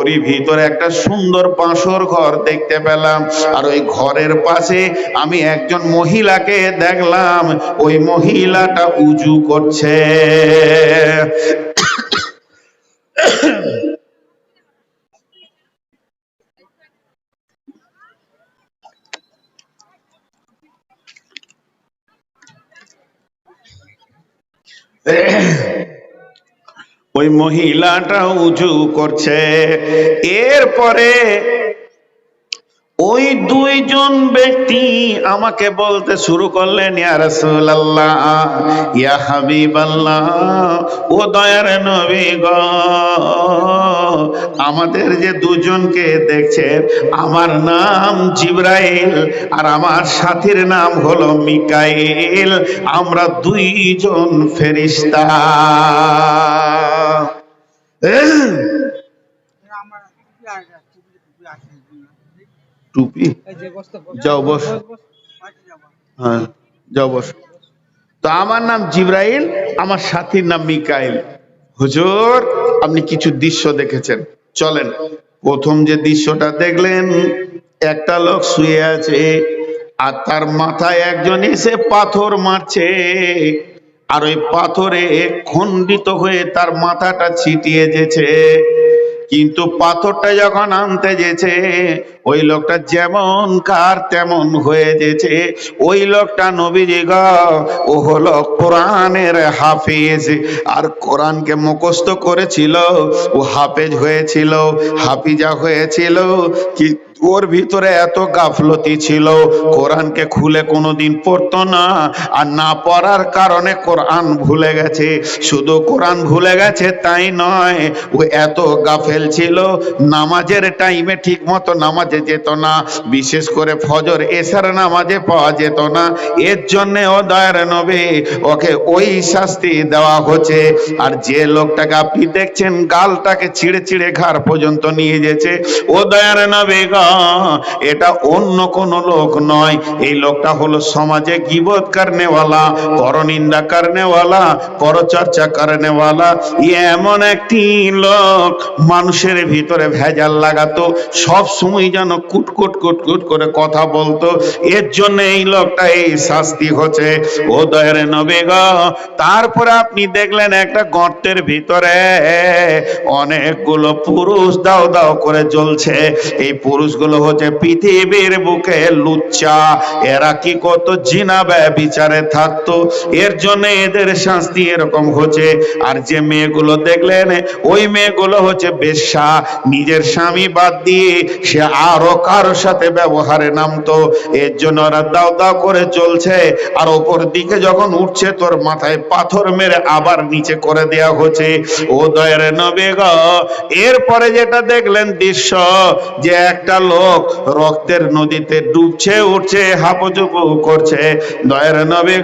ওরই ভিতরে একটা সুন্দর বাঁশর ঘর দেখতে পেলাম। আর ওই ঘরের পাশে আমি একজন মহিলাকে দেখলাম। ওই মহিলাটা উজু করছে। ওই মহিলাটা উজু করছে। এরপরে ওই দুইজন ব্যক্তি আমাকে বলতে শুরু করলেন ও দয়ার নবী গো, আমাদের যে দুজনকে দেখছেন, আমার নাম জিব্রাইল আর আমার সাথীর নাম হলো মিকাইল, আমরা দুইজন ফেরেশতা আমার টুপি আর টুপি টুপি আছে টুপি? যাও বস। হ্যাঁ যাও বস। তো আমার নাম জিব্রাইল, আমার সাথীর নাম মিকাইল। হুজুর, আপনি কিছু দৃশ্য দেখেছেন। চলেন, প্রথম যে দৃশ্যটা দেখলেন, একটা লোক শুয়ে আছে, আর তার মাথায় একজন এসে পাথর মারছে। আর ওই পাথরে খণ্ডিত হয়ে তার মাথাটা ছিটিয়ে যেছে কিন্তু পাথরটা যখন আনতে যেছে, ওই লোকটা যেমন কার তেমন হয়ে যেছে। ওই লোকটা নবীজি গ, ও হলো কোরআনের হাফিজ। আর কোরআনকে মুখস্থ করেছিল, ও হাফেজ হয়েছিল, হাফিজা হয়েছিল, কি ওর ভিতরে এত গাফলতি ছিল, কোরআনকে খুলে কোনোদিন পড়তো না, আর না পড়ার কারণে কোরআন ভুলে গেছে। শুধু কোরআন ভুলে গেছে, তাই নয়, ও এত গাফেল ছিল, নামাজের টাইমে ঠিক মতো নামাজে যেত না, বিশেষ করে ফজর, এসার নামাজে পাওয়া যেত না। এর জন্য ও দয়ার নবে, ওকে ওই শাস্তি দেওয়া হচ্ছে। আর যে লোকটাকে আপনি দেখছেন, গালটাকে ছিঁড়ে ছিঁড়ে ঘাড় পর্যন্ত নিয়ে যেছে ও দয়ার নবে গো এটা অন্য কোন লোক নয়। এই লোকটা হলো সমাজে গিবত করনেওয়ালা, পরনিন্দা করনেওয়ালা, পরচর্চা করনেওয়ালা। এমন একটি লোক, মানুষের ভিতরে ভেজাল লাগাতো, সব সময় যেন কুটকুট কুটকুট করে কথা বলতো। এর জন্য এই লোকটা এই শাস্তি হচ্ছে। ও দয়ের নবে তারপরে আপনি দেখলেন একটা গর্তের ভিতরে অনেকগুলো পুরুষ দাও দাও করে জ্বলছে। এই পুরুষগুলো হচ্ছে পৃথিবীর বুকে লুচ্চা। এরা কি কত জিনাবে বিচারে থাকতো? এর জন্য এদের শাস্তি এরকম হচ্ছে। আর যে মেয়েগুলো দেখলেন, ওই মেয়েগুলো হচ্ছে বেশ্যা। নিজের স্বামী বাদ দিয়ে সে আরও কারোর সাথে ব্যবহারে নামতো। এর জন্য ওরা দাও দাও করে চলছে। আর ওপর দিকে যখন উঠছে, তোর মাথায় পাথর মেরে আবার নিচে করে দেয়া হচ্ছে। ও দয়ের নবে গ, এরপরে যেটা দেখলেন দৃশ্য, যে একটা লোক রক্তের নদীতে ডুবছে, উঠছে, হাপুচুপু করছে। দয়ের নবে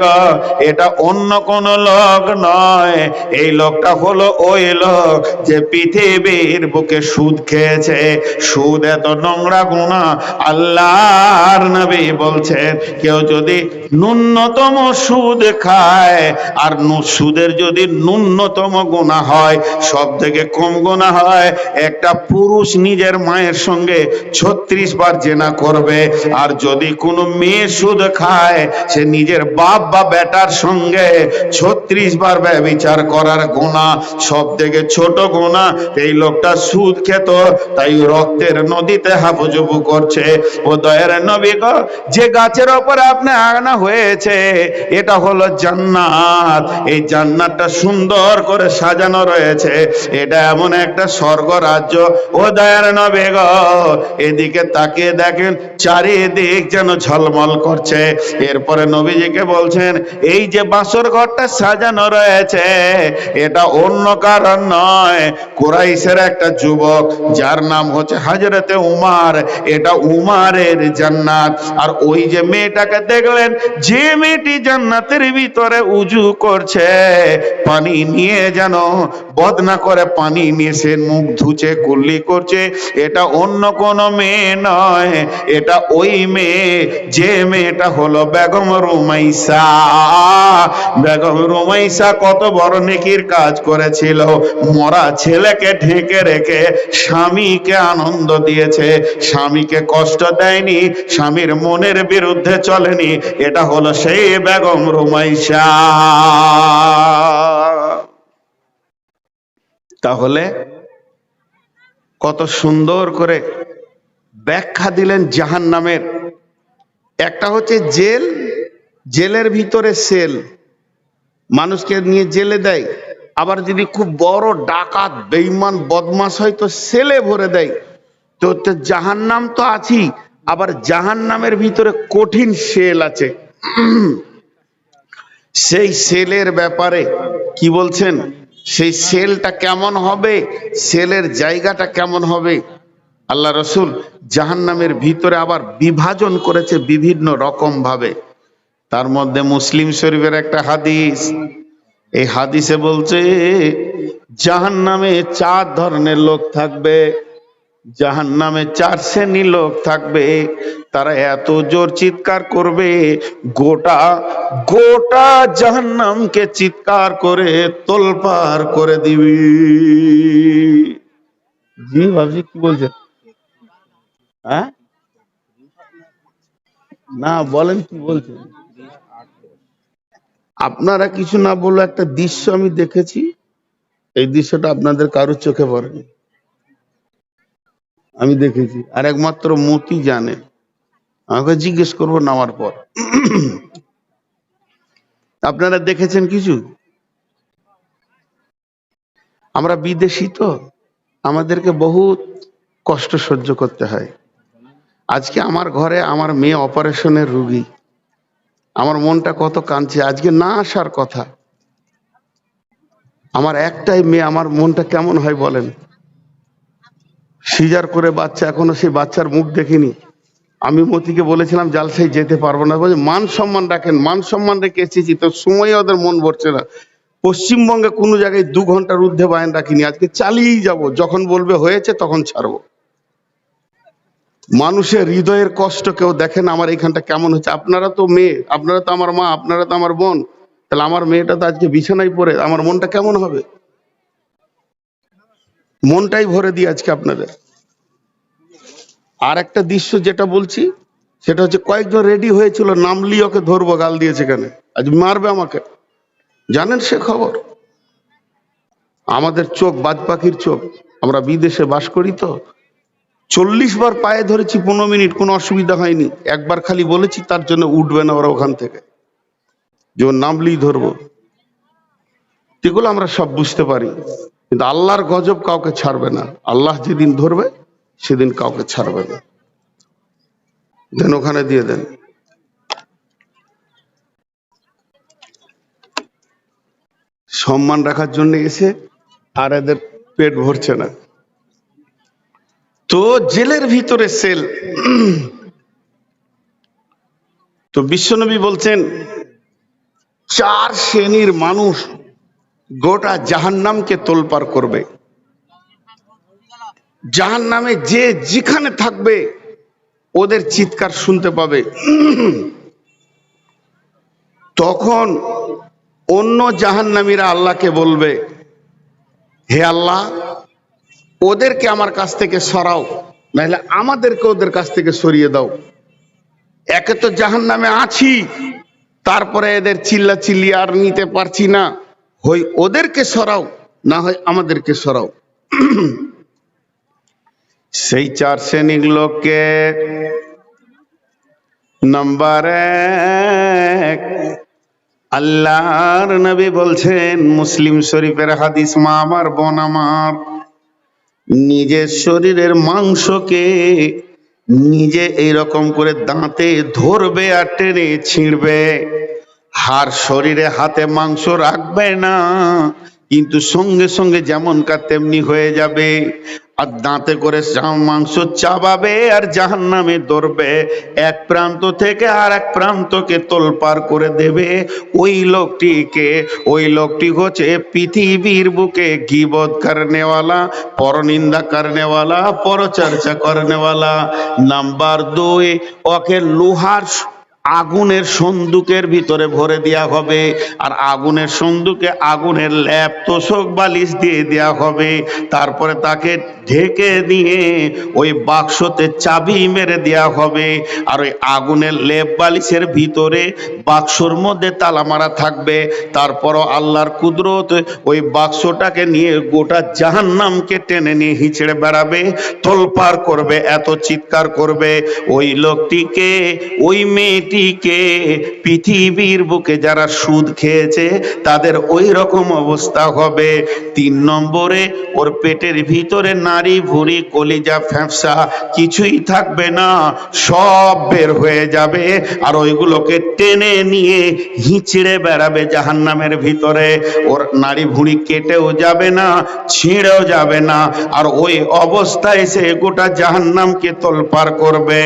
এটা অন্য কোন লোক নয়। এই লোকটা হলো ওই লোক যে পৃথিবীর বুকে সুদ খেয়েছে। সুদ এত নোংরা গুণা আল্লাহর নবী বলছেন, কেউ যদি ন্যূনতম সুদ খায়, আর সুদের যদি ন্যূনতম গুণা হয় সব থেকে কম গুণা হয়, একটা পুরুষ নিজের মায়ের সঙ্গে ছত্রিশ বার জেনা করবে। আর যদি কোনো মেয়ে সুদ খায়, সে নিজের বাপ বা বেটার সঙ্গে ছত্রিশ বার ব্যবচার করার গুণা। সব থেকে ছোট গুণা, এই লোকটা সুদ খেত, তাই রক্তের নদীতে হাবুজুবু করছে। ও দয়ের নবী যে গাছের ওপরে আপনি আনা হয়েছে, এটা হলো জান্নাত। এই জান্নাতটা সুন্দর করে সাজানো রয়েছে। এটা এমন একটা স্বর্গ রাজ্য ও দয়ার নবী গো এদিকে তাকিয়ে দেখেন, চারিদিক যেন ঝলমল করছে। এরপরে নবীজিকে বলছেন, এই যে বাসর ঘরটা সাজানো রয়েছে, এটা অন্য কারণ নয়। কুরাইশের একটা যুবক, যার নাম হচ্ছে হাজরতে উমার, এটা উমারের জান্নাত। আর ওই যে মেয়েটাকে দেখলেন, যে মেয়েটি জান্নাতের ভিতরে উজু করছে, পানি নিয়ে যেন বদনা করে পানি নিয়ে সে মুখ ধুছে কুল্লি করছে। এটা অন্য কোন মেয়ে নয়, এটা ওই মেয়ে। যে মেয়েটা হলো বেগম রুমাইসা। বেগম রুমাইসা কত বড় নেকির কাজ করেছিল। মরা ছেলেকে ঢেকে রেখে স্বামীকে আনন্দ দিয়েছে। স্বামীকে কষ্ট দেয়নি, স্বামীর মনের বিরুদ্ধে চলেনি। এটা হলো সেই বেগম রুমাইসা। তাহলে কত সুন্দর করে ব্যাখ্যা দিলেন জাহান নামের একটা হচ্ছে জেল, জেলের ভিতরে সেল। মানুষকে নিয়ে জেলে দেয়। আবার যদি খুব বড় ডাকাত বেইমান বদমাস হয় তো সেলে ভরে দেয়। তো জাহান নাম তো আছি আবার জাহান নামের ভিতরে কঠিন সেল আছে। সেই সেলের ব্যাপারে কি বলছেন? সেই সেলটা কেমন হবে? সেলের জায়গাটা কেমন হবে? আল্লাহ রসুল জাহান্নামের ভিতরে আবার বিভাজন করেছে বিভিন্ন রকম ভাবে। তার মধ্যে মুসলিম শরীফের একটা হাদিস। এই হাদিসে বলছে, জাহান্নামে চার ধরনের লোক থাকবে। জাহান নামে চার শ্রেণি লোক থাকবে। তারা এত জোর চিৎকার করবে, গোটা গোটা জাহান্নামকে চিৎকার করে তোলপার করে দিবি। জি ভাবছি কি বলছেন? হ্যাঁ? না, বলেন কি বলছেন আপনারা কিছু না বললে একটা দৃশ্য আমি দেখেছি। এই দৃশ্যটা আপনাদের কারোর চোখে পড়েনি। আমি দেখেছি। আর একমাত্র মতি জানে। আমাকে জিজ্ঞেস করব নামার পর। আপনারা দেখেছেন কিছু? আমরা বিদেশি তো। আমাদেরকে বহুত কষ্ট সহ্য করতে হয়। আজকে আমার ঘরে আমার মেয়ে অপারেশনের রুগী। আমার মনটা কত কাঁদছে। আজকে না আসার কথা। আমার একটাই মেয়ে, আমার মনটা কেমন হয় বলেন? সিজার করে বাচ্চা, এখনও সেই বাচ্চার মুখ দেখিনি। আমি মতিকে বলেছিলাম জালসাই যেতে পারব না। বলে মান সম্মান রাখেন, মান সম্মান রেখে এসেছি। তো সময় ওদের মন ভরছে না। পশ্চিমবঙ্গে কোনো জায়গায় দু ঘণ্টার ঊর্ধ্বে বায়ান রাখিনি। আজকে চালিয়েই যাব। যখন বলবে হয়েছে তখন ছাড়বো। মানুষের হৃদয়ের কষ্ট কেউ দেখেন আমার এইখানটা কেমন হচ্ছে? আপনারা তো মেয়ে, আপনারা তো আমার মা, আপনারা তো আমার বোন। তাহলে আমার মেয়েটা তো আজকে বিছানায় পড়ে, আমার মনটা কেমন হবে? মনটাই ভরে দিই আজকে আপনাদের। আর একটা দৃশ্য যেটা বলছি, সেটা হচ্ছে কয়েকজন রেডি হয়েছিল নামলি ওকে ধরবো, গাল দিয়েছে এখানে। আজ মারবে আমাকে। জানেন সে খবর? আমাদের চোখ বাদ পাখির চোখ। আমরা বিদেশে বাস করি তো চল্লিশ বার পায়ে ধরেছি, পনেরো মিনিট, কোনো অসুবিধা হয়নি। একবার খালি বলেছি, তার জন্য উঠবে না ওরা ওখান থেকে। যে ওর নামলেই ধরবো। এগুলো আমরা সব বুঝতে পারি। কিন্তু আল্লাহর গজব কাউকে ছাড়বে না। আল্লাহ যেদিন ধরবে, সেদিন কাউকে ছাড়বে না। দেন, ওখানে দিয়ে দেন। সম্মান রাখার জন্য এসে আর এদের পেট ভরছে না। তো জেলের ভিতরে সেল। তো বিশ্বনবী বলছেন, চার শ্রেণির মানুষ গোটা জাহান্নামকে তোলপার করবে। জাহান্নামে যে যেখানে থাকবে, ওদের চিৎকার শুনতে পাবে। তখন অন্য জাহান্নামীরা আল্লাহকে বলবে, হে আল্লাহ ওদেরকে আমার কাছ থেকে সরাও, নাহলে আমাদেরকে ওদের কাছ থেকে সরিয়ে দাও। একে তো জাহান নামে আছি, তারপরে এদের চিল্লা চিল্লি আর নিতে পারছি না। হই ওদেরকে সরাও, না হয় আমাদেরকে সরাও। সেই চার শ্রেণির লোককে নাম্বার এক, আল্লাহর নবী বলছেন, মুসলিম শরীফের হাদিস, মা আমার বোন আমার। নিজের শরীরের মাংসকে নিজে এই রকম করে দাঁতে ধরবে আর টেনে ছিঁড়বে। হার শরীরে হাতে মাংস রাখবে না, কিন্তু সঙ্গে সঙ্গে যেমনকার তেমনি হয়ে যাবে। আর দাঁতে করে মাংস চাবাবে আর জাহান নামে ধরবে। এক প্রান্ত থেকে আর এক প্রান্তকে তোলপার করে দেবে। ওই লোকটিকে, ওই লোকটি হচ্ছে পৃথিবীর বুকে গিবত করনেওয়ালা, পরনিন্দা করনেওয়ালা, পরচর্চা করনেওয়ালা। নাম্বার দুই, ওকে লোহার আগুনের সন্দুকের ভিতরে ভরে দেওয়া হবে। আর আগুনের সন্দুকে আগুনের ল্যাপ তোষক বালিশ দিয়ে দেওয়া হবে। তারপরে তাকে ঢেকে দিয়ে ওই বাক্সতে চাবি মেরে দেওয়া হবে। আর ওই আগুনের লেপ বালিশের ভিতরে বাক্সর মধ্যে তালা মারা থাকবে। তারপরও আল্লাহর কুদরত ওই বাক্সটাকে নিয়ে গোটা জাহান্নামকে টেনে নিয়ে হিঁচড়ে বেড়াবে তোলপার করবে, এত চিৎকার করবে। ওই লোকটিকে, ওই মেয়েটিকে পৃথিবীর বুকে যারা সুদ খেয়েছে, তাদের ওই রকম অবস্থা হবে। তিন নম্বরে, ওর পেটের ভিতরে নারী ভুড়ি, কলিজা, ফ্যাপসা কিছুই থাকবে না। সব বের হয়ে যাবে আর ওইগুলোকে টেনে নিয়ে হিঁচড়ে বেড়াবে জাহান্নামের ভিতরে। ওর নারী ভুঁড়ি কেটেও যাবে না, ছিঁড়েও যাবে না আর ওই অবস্থায় সে গোটা জাহান্নামকে তোলপার করবে।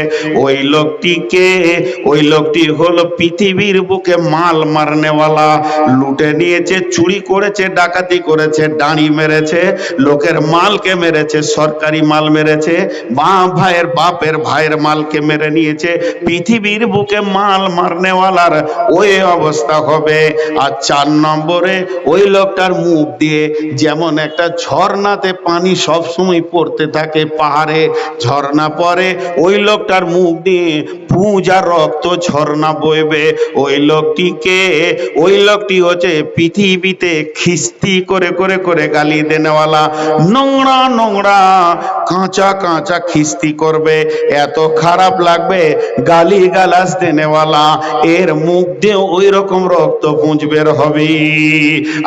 ওই লোকটিকে, ওই লোকটি হলো পৃথিবীর বুকে মাল মারনেওয়ালা। লুটে নিয়েছে, চুরি করেছে, ডাকাতি করেছে, ডাঁড়ি মেরেছে, লোকের মালকে মেরেছে, সরকারি মাল মেরেছে মা ভাইয়ের বাপের ভাইয়ের মালকে মেরে নিয়েছে। পৃথিবীর বুকে মাল মারনেওয়ালার ওই অবস্থা হবে। আর চার নম্বরে ওই লোকটার মুখ দিয়ে যেমন একটা ঝর্ণাতে পানি সব সময় পড়তে থাকে পাহাড়ে, ঝর্ণা পরে, ওই লোকটার মুখ দিয়ে পূজা রক্ত ঝর্ণা বইবে। ওই লোকটিকে, ওই লোকটি হচ্ছে পৃথিবীতে খিস্তি করে করে করে গালি দেনেওয়ালা। নোংরা নোংরা, কাঁচা কাঁচা খিস্তি করবে। এত খারাপ লাগবে গালি গালাস দেনেওয়ালা। এর মুখ দিয়ে ওই রকম রক্ত পুঁজ বের হবে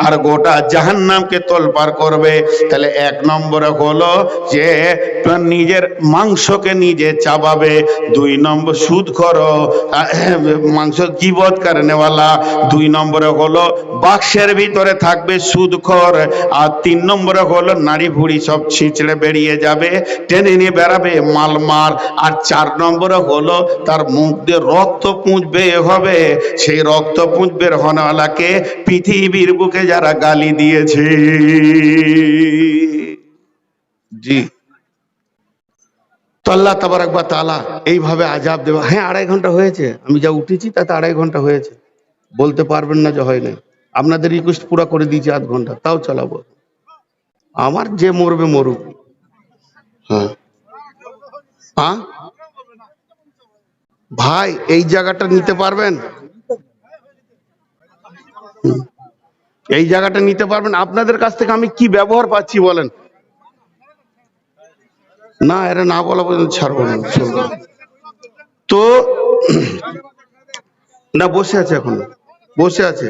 আর গোটা জাহান্নামকে তোলপার করবে। তাহলে এক নম্বরে হলো যে, নিজের মাংসকে নিজে চাবাবে। দুই নম্বর সুদ করো মাংস গিবত কারণেওয়ালা দুই নম্বরে হলো বাক্সের ভিতরে থাকবে সুদখর, আর তিন নম্বরে হলো নারী ভুড়ি সব ছিঁচড়ে বেরিয়ে যাবে, টেনে নিয়ে বেড়াবে মালমার আর চার নম্বরে হলো তার মুখ দিয়ে রক্ত পুঁজ বের হবে, সেই রক্ত পুঁজ বের হনওয়ালাকে পৃথিবীর বুকে যারা গালি দিয়েছে। জি। তো আল্লাহ তাবারাক বা তাআলা এইভাবে আজাব দেবে হ্যাঁ আড়াই ঘণ্টা হয়েছে। আমি যা উঠেছি তাতে আড়াই ঘণ্টা হয়েছে। বলতে পারবেন না যে হয় না আপনাদের রিকোয়েস্ট পুরো করে দিয়েছি আধ ঘণ্টা, তাও চালাবো। আমার যে মরবে মরুক। হ্যাঁ। হ্যাঁ ভাই, এই জায়গাটা নিতে পারবেন। এই জায়গাটা নিতে পারবেন? আপনাদের কাছ থেকে আমি কি ব্যবহার পাচ্ছি বলেন? না, এরা না বলা পর্যন্ত ছাড়বো না তো, না, বসে আছে এখন, বসে আছে।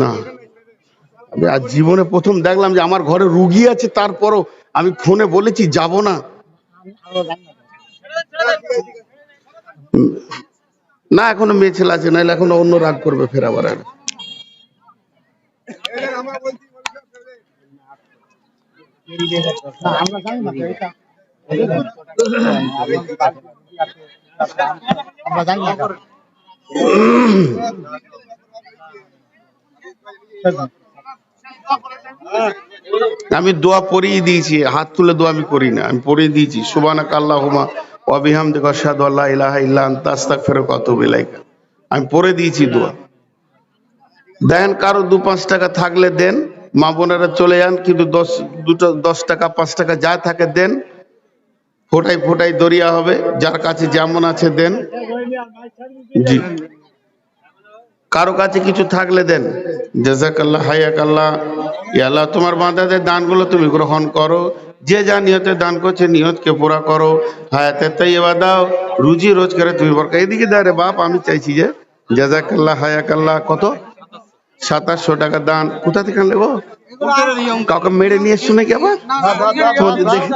না আজ জীবনে প্রথম দেখলাম যে আমার ঘরে রুগী আছে, তারপরও আমি ফোনে বলেছি, যাব না। না, এখনও মেয়ে ছেলে আছে, নাহলে এখনও অন্য রাগ করবে ফের আবার। আমি দোয়া পড়িয়ে দিয়েছি, হাত তুলে দোয়া আমি করি না, আমি পড়িয়ে দিয়েছি সুবানাক আল্লাহুমা ওয়া বিহামদিকা আশহাদু আল্লা ইলাহা ইল্লা আনতা, আস্তাগফিরুকা ওয়া আতুবু ইলাইকা। আমি পড়ে দিয়েছি দোয়া। দেন কারও দু পাঁচ টাকা থাকলে দেন, মা বোনেরা চলে যান, কিন্তু দশ, দুটো, দশ টাকা, পাঁচ টাকা যা থাকে দেন, ফোটাই ফোটাই দরিয়া হবে, যার কাছে যেমন আছে দেন। জি। কারও কাছে কিছু থাকলে দেন। জাজাকাল্লাহ হায়াকাল্লাহ আল্লাহ, তোমার বাঁধাদের দানগুলো তুমি গ্রহণ করো। যে যা নিয়তে দান করছে নিয়তকে পুরা করো হায়াতের তাই এবার দাও রুজি রোজগারে তুমি বরকা এদিকে দাঁড়ে বাপ আমি চাইছি যে জাজাকাল্লাহ হায়াকাল্লাহ কত সাতাশশো টাকা দান কোথা থেকে আনলে গো কাউকে মেরে নিয়ে শুনে নাকি আবার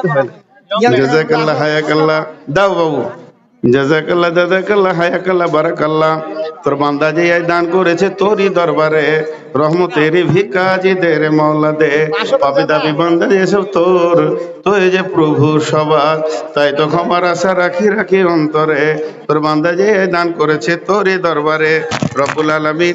হয়। জাজাকাল্লাহ হায়াকাল্লাহ দাও বাবু জাজাকাল্লাহ জাজাকাল্লা, হায়াকাল্লা, বারাকাল্লা। তোর বান্দা যে দান করেছে তোরই দরবারে রহমতের ভিকাজি দে রে মৌলা দে পাপি দাবি বান্দা এসব তোর, তুই যে প্রভু সবার, তাই তো ক্ষমার আশা রাখি রাখি অন্তরে। তোর বান্দা যে দান করেছে তোরই দরবারে, রব্বুল আলামিন